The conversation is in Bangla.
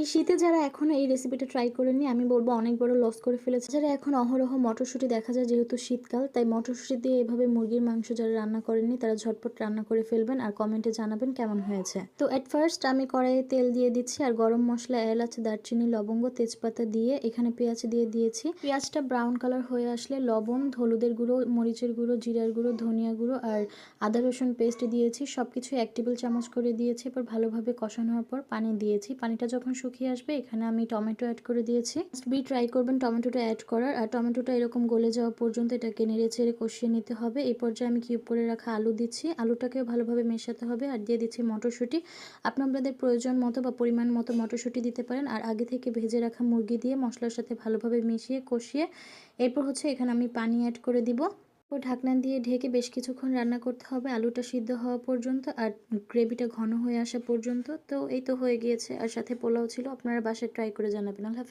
এই শীতে যারা এখনও এই রেসিপিটা ট্রাই করেননি, আমি বলব অনেক বড় লস করে ফেলেছে। যারা এখন অহরহ মটরশুঁটি দেখা যায় যেহেতু শীতকাল, তাই মটরশুঁটি দিয়ে এভাবে মুরগির মাংস যারা রান্না করেননি, তারা ঝটপট রান্না করে ফেলবেন আর কমেন্টে জানাবেন কেমন হয়েছে। তো এট ফার্স্ট আমি কড়াইয়ে তেল দিয়ে দিচ্ছি আর গরম মশলা, এলাচ, দারচিনি, লবঙ্গ, তেজপাতা দিয়ে এখানে পেঁয়াজ দিয়ে দিয়েছি। পেঁয়াজটা ব্রাউন কালার হয়ে আসলে লবণ, হলুদের গুঁড়ো, মরিচের গুঁড়ো, জিরার গুঁড়ো, ধনিয়া গুঁড়ো আর আদা, রসুন পেস্ট দিয়েছি। সব কিছু এক টেবিল চামচ করে দিয়েছি এবার ভালোভাবে কষানোর পর পানি দিয়েছি। পানিটা যখন শুকিয়ে আসবে, এখানে আমি টমেটো অ্যাড করে দিয়েছি। বি ট্রাই করবেন টমেটোটা অ্যাড করার। আর টমেটোটা এরকম গলে যাওয়া পর্যন্ত এটাকে নেড়ে চেড়ে কষিয়ে নিতে হবে। এই পর্যায়ে আমি কিউব করে রাখা আলু দিচ্ছি। আলুটাকেও ভালোভাবে মেশাতে হবে। আর দিয়ে দিচ্ছি মটরশুঁটি। আপনাদের প্রয়োজন মতো বা পরিমাণ মতো মটরশুঁটি দিতে পারেন। আর আগে থেকে ভেজে রাখা মুরগি দিয়ে মশলার সাথে ভালোভাবে মিশিয়ে কষিয়ে, এরপর হচ্ছে এখানে আমি পানি অ্যাড করে দিব। ও ঢাকনা দিয়ে ঢেকে বেশ কিছুক্ষণ রান্না করতে হবে। আলুটা সিদ্ধ হওয়া পর্যন্ত আর গ্রেভিটা ঘন হয়ে আসা পর্যন্ত। তো এই তো হয়ে গিয়েছে। আর সাথে পোলাও ছিল। আপনারা বাসায় ট্রাই করে জানাবেন। আল্লাহ